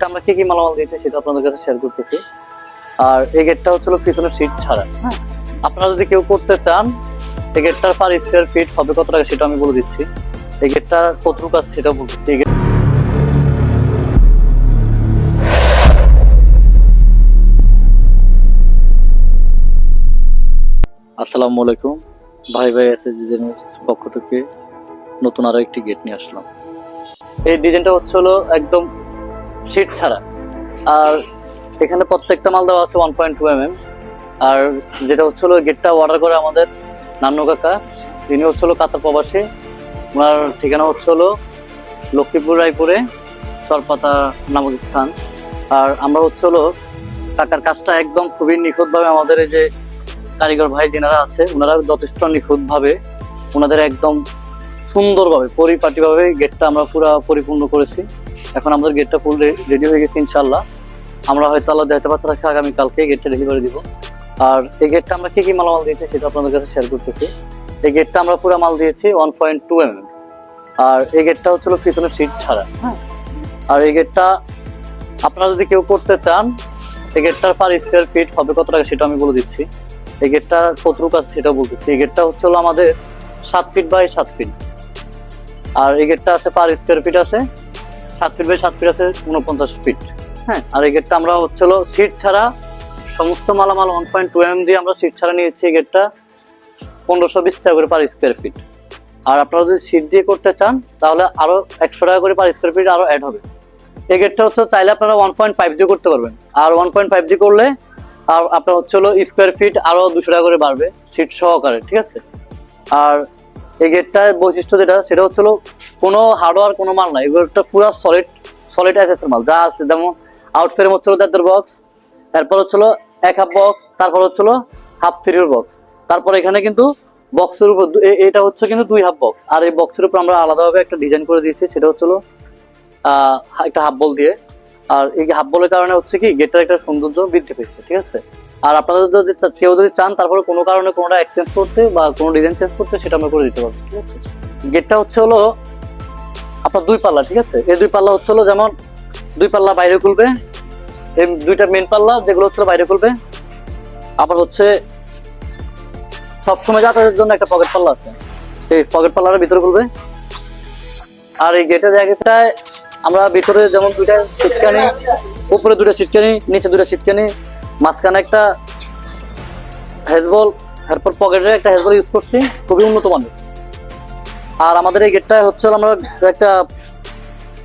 গেটটা আমরা কি কি মালামাল দিয়েছি, সেটা আপনাদের কাছে শেয়ার করতেছি। আর এই গেটটা হচ্ছিল পিছনের সিট ছাড়া হ্যাঁ? আপনারা যদি কেউ করতে চান, এই গেটটার পার স্কোয়ার ফিট হবে কত টাকা সেটা আমি বলে দিচ্ছি। এই গেটটা কতটুকু আছে বলতেছি এই গেট আসসালামু আলাইকুম। ভাই ভাই আছে পক্ষ থেকে নতুন আরও একটি গেট নিয়ে আসলাম। এই ডিজাইনটা হচ্ছে হলো একদম শীট ছাড়া। আর এখানে প্রত্যেকটা মাল দেওয়া আছে one point two M M আর যেটা হচ্ছে হলো গেটটা অর্ডার করে আমাদের নান্নু কাকা। তিনি হচ্ছে হলো কাতার প্রবাসী। ওনার ঠিকানা হচ্ছে হলো লক্ষ্মীপুর, রায়পুরে, চরপাতা নামক স্থান। আর আমরা হচ্ছে হলো কাকার কাজটা একদম খুবই নিখুঁতভাবে আমাদের এই যে কারিগর ভাই যেনারা আছে, ওনারা যথেষ্ট নিখুঁতভাবে ওনাদের একদম সুন্দরভাবে, পরিপাটিভাবে গেটটা আমরা পুরো পরিপূর্ণ করেছি। এখন আমাদের গেটটা ফুল রেডি হয়ে গেছে ইনশাল্লাহ আমরা হয়তো আল্লাহ দেখতে পাচ্ছি রাখছি আগামী কালকে গেটটা ডেলিভারি দিব। আর এই গেটটা আমরা কি কি মালামাল দিয়েছি সেটা আপনাদের কাছে শেয়ার করতেছি। এই গেটটা আমরা পুরো মাল দিয়েছি ওয়ান পয়েন্ট টু এম আর এই গেটটা হচ্ছিল পিছনের সিট ছাড়া হ্যাঁ? আর এই গেটটা আপনারা যদি কেউ করতে চান, এই গেটটার পার স্কোয়ার ফিট হবে কত টাকা সেটা আমি বলে দিচ্ছি। এই গেটটা কতটুকু আছে সেটাও বলতেছি এই গেটটা হচ্ছে হলো আমাদের সাত ফিট বাই সাত ফিট আর এই গেটটা আছে পার স্কোয়ার ফিট আছে সাত ফিট বাই সাত ফিট আছে উনপঞ্চাশ ফিট। হ্যাঁ আর এই গেটটা আমরা হচ্ছে সিট ছাড়া সমস্ত মালামাল ওয়ান পয়েন্ট টু এম দিয়ে আমরা সিট ছাড়া নিয়েছি এই গেটটা পনেরোশো বিশ টাকা করে পার স্কোয়ার ফিট আর আপনারা যদি সিট দিয়ে করতে চান, তাহলে আরও একশো টাকা করে পার স্কোয়ার ফিট আরও অ্যাড হবে। এই গেটটা হচ্ছে চাইলে আপনারা ওয়ান পয়েন্ট ফাইভ দিয়ে করতে পারবেন। আর ওয়ান পয়েন্ট ফাইভ দিয়ে করলে আর আপনার হচ্ছে হলো স্কোয়ার ফিট আরও দুশো টাকা করে বাড়বে, সিট সহকারে, ঠিক আছে? আর এই গেটটার বৈশিষ্ট্য যেটা, সেটা হচ্ছে হলো কোনো হার্ডওয়ার কোনো মাল নাই। এগুলোটা পুরো সলিড সলিড অ্যাসেসের মাল। যা আছে, যেমন আউট ফ্রেম হচ্ছিল দেড় বক্স তারপর হচ্ছিল এক হাফ বক্স তারপর হচ্ছিল হাফ থ্রির বক্স তারপর এখানে কিন্তু বক্সের উপর এটা হচ্ছে কিন্তু দুই হাফ বক্স আর এই বক্সের উপর আমরা আলাদাভাবে একটা ডিজাইন করে দিয়েছি, সেটা হচ্ছিল একটা হাফ বল দিয়ে। আর এই হাফ বলের কারণে হচ্ছে কি গেটটার একটা সৌন্দর্য বৃদ্ধি পেয়েছে, ঠিক আছে? আর আপনাদের যদি কেউ যদি চান, তারপরে কোনো কারণে কোনোটা এক্সচেঞ্জ করতে বা কোনো ডিজাইন চেঞ্জ করতে, সেটা আমরা করে দিতে পারব, ঠিক আছে? গেটটা হচ্ছে হলো আপনার দুই পাল্লা, ঠিক আছে? এই দুই পাল্লা হচ্ছে হলো যেমন দুই পাল্লা বাইরে খুলবে, এই দুইটা মেন পাল্লা যেগুলো হচ্ছে বাইরে খুলবে। আবার হচ্ছে সবসময় যাতায়াতের জন্য একটা পকেট পাল্লা আছে, এই পকেট পাল্লাটা ভিতরে খুলবে। আর এই গেটের জায়গাটায় আমরা ভিতরে যেমন দুইটা সিটকানি, উপরে দুইটা সিটকানি, নিচে দুইটা সিটকানি মাঝখানে একটা হেজবল, এরপর পকেটে একটা হেজবল ইউজ করছি, খুবই উন্নত মানের। আর আমাদের এই গেটটায় হচ্ছে আমরা একটা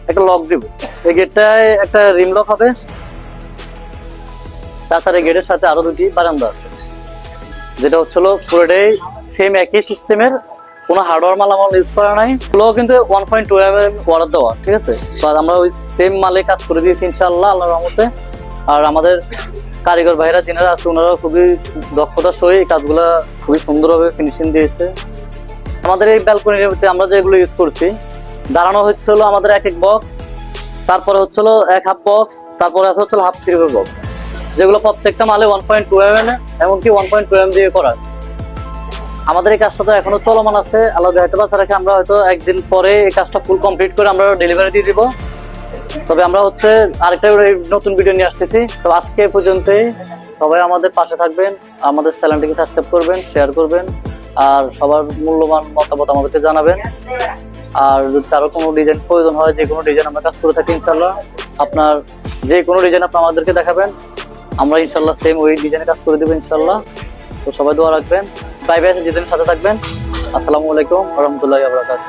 একটা লক দিব। এই গেটটায় একটা রিম লক হবে। তাছাড়া এই গেটের সাথে আরও দুটি বারান্দা আছে। যেটা হচ্ছে হলো পুরোটাই সেম একই সিস্টেমের কোনো হার্ডওয়্যার মালামাল ইউজ করা নাই। এগুলো কিন্তু one point two M order দেওয়া, ঠিক আছে? আমরা ওই সেম মালে কাজ করে দিয়েছি ইনশাল্লাহ আল্লাহর রহমতে। আর আমাদের কারিগর ভাইরা যেনারা আছে ওনারা খুবই দক্ষতার সহ এই কাজগুলা খুবই সুন্দরভাবে ফিনিশিং দিয়েছে। আমাদের এই ব্যালকনির মধ্যে আমরা যেগুলো ইউজ করছি, দাঁড়ানো হচ্ছে হলো আমাদের এক এক বক্স তারপরে হচ্ছে হলো এক হাফ বক্স তারপরে আছে হচ্ছে হাফ থ্রি বক্স যেগুলো প্রত্যেকটা মালে ওয়ান পয়েন্ট টু এম এমনকি ওয়ান পয়েন্ট টু এম দিয়ে করা। আমাদের এই কাজটা তো এখনও চলমান আছে, আল্লাহ হয়তো বাচ্চা রেখে আমরা হয়তো একদিন পরে এই কাজটা ফুল কমপ্লিট করে আমরা ডেলিভারি দিয়ে দিব। তবে আমরা হচ্ছে আরেকটা নতুন ভিডিও নিয়ে আসতেছি। তো আজকে পর্যন্তই। সবাই আমাদের পাশে থাকবেন, আমাদের চ্যানেলটিকে সাবস্ক্রাইব করবেন শেয়ার করবেন, আর সবার মূল্যবান মতামত আমাদেরকে জানাবেন। আর যদি কারও কোনো ডিজাইন প্রয়োজন হয়, যে কোনো ডিজাইন আমরা কাজ করে থাকি ইনশাল্লাহ আপনার যে কোনো ডিজাইন আপনি আমাদেরকে দেখাবেন, আমরা ইনশাল্লাহ সেম ওই ডিজাইনে কাজ করে দেবো ইনশাল্লাহ তো সবাই দোয়া রাখবেন। বাই যেদিন সাথে থাকবেন। আসসালামু আলাইকুম রহমতুল্লাহ আবরাকাত